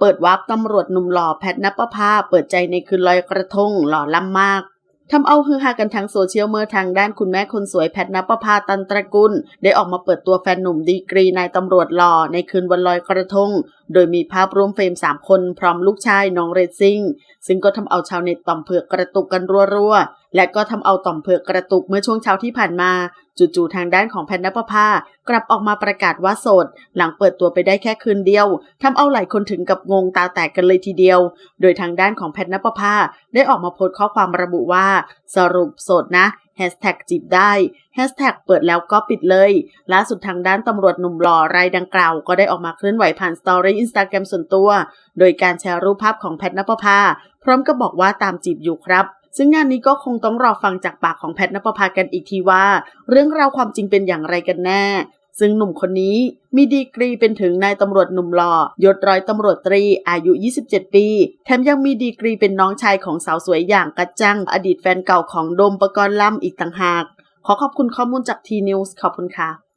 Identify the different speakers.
Speaker 1: เปิดวาร์ปตำรวจหนุ่มหล่อแพทนปภาเปิดใจในคืนลอยกระทงหล่อล่ำมากทำเอาฮือฮากันทั้งโซเชียลเมื่อทางด้านคุณแม่คนสวยแพทนปภาตันตระกุล ได้ออกมาเปิดตัวแฟนหนุ่มดีกรีนายตำรวจหล่อในคืนวันลอยกระทง โดยมีภาพร่วมเฟรม 3 คนพร้อมลูกชายน้องเรซซิ่ง ซึ่งก็ทำเอาชาวเน็ตต่อมเผือกกระตุกกันรัวๆ และก็ทำเอาต่อมเผือกกระตุกเมื่อช่วงเช้าที่ผ่านมา จู่ๆทางด้านของแพทนปภากลับออกมาประกาศว่าโสด หลังเปิดตัวไปได้แค่คืนเดียวทำเอาหลายคนถึงกับงงตาแตกกันเลยทีเดียว โดยทางด้านของแพทนปภาได้ออกมาโพสต์ข้อความระบุว่า สรุปโสดนะแฮชแท็กจีบได้แฮชแท็กเปิดแล้วก็ปิดเลยล่าสุดทางด้านตำรวจหนุ่มหล่อรายดังกล่าว ก็ได้ออกมาเคลื่อนไหวผ่านสตอรี่อินสตาแกรมส่วนตัว โดยการแชร์รูปภาพของแพทนปภาพร้อมกับบอกว่าตามจีบอยู่ครับ ซึ่งงานนี้ก็คงต้องรอฟังจากปากของแพทนปภากันอีกทีว่า เรื่องราวความจริงเป็นอย่างไรกันแน่ ซึ่งหนุ่มคนนี้มีดีกรีเป็นถึงนายตำรวจหนุ่มหล่อยศร้อยตำรวจตรี อายุ 27 ปี แถมยังมีดีกรีเป็นน้องชายของสาวสวยอย่างกัจจัง อดีตแฟนเก่าของโดมปกรณ์ล่ำอีกต่างหาก ขอขอบคุณข้อมูลจากทีนิวส์ขอบคุณค่ะ